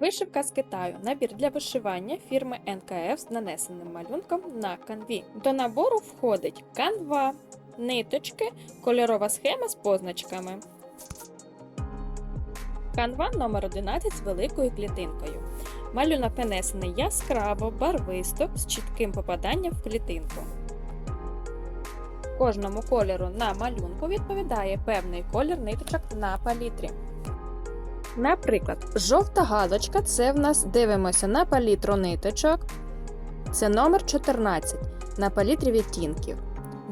Вишивка з Китаю. Набір для вишивання фірми НКФ з нанесеним малюнком на канві. До набору входить канва, ниточки, кольорова схема з позначками. Канва номер 11 з великою клітинкою. Малюнок нанесений яскраво, барвисто, з чітким попаданням в клітинку. Кожному кольору на малюнку відповідає певний колір ниточок на палітрі. Наприклад, жовта галочка це в нас дивимося на палітру ниточок. Це номер 14 на палітрі відтінків.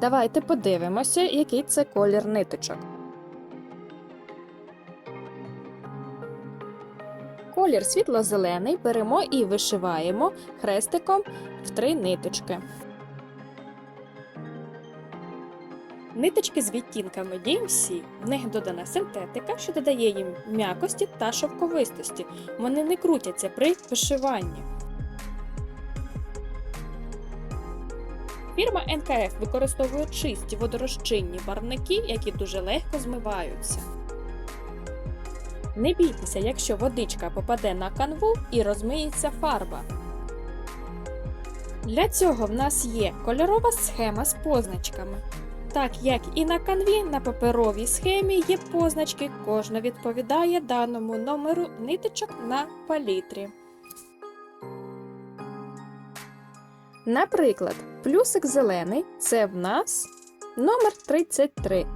Давайте подивимося, який це колір ниточок. Колір світло-зелений беремо і вишиваємо хрестиком в три ниточки. Ниточки з відтінками DMC, в них додана синтетика, що додає їм м'якості та шовковистості. Вони не крутяться при вишиванні. Фірма НКФ використовує чисті водорозчинні барвники, які дуже легко змиваються. Не бійтеся, якщо водичка попаде на канву і розмиється фарба. Для цього в нас є кольорова схема з позначками. Так як і на канві, на паперовій схемі є позначки, кожна відповідає даному номеру ниточок на палітрі. Наприклад, плюсик зелений це в нас номер 33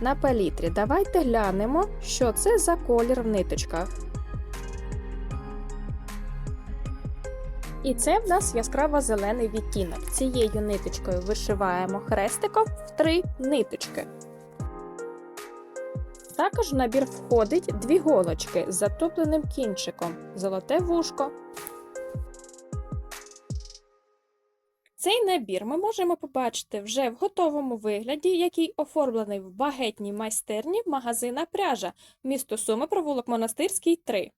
на палітрі. Давайте глянемо, що це за колір в ниточках. І це в нас яскраво зелений відтінок. Цією ниточкою вишиваємо хрестиком в три ниточки. Також в набір входить дві голочки з затопленим кінчиком, золоте вушко. Цей набір ми можемо побачити вже в готовому вигляді, який оформлений в багетній майстерні магазина пряжа, місто Суми, провулок Монастирський 3.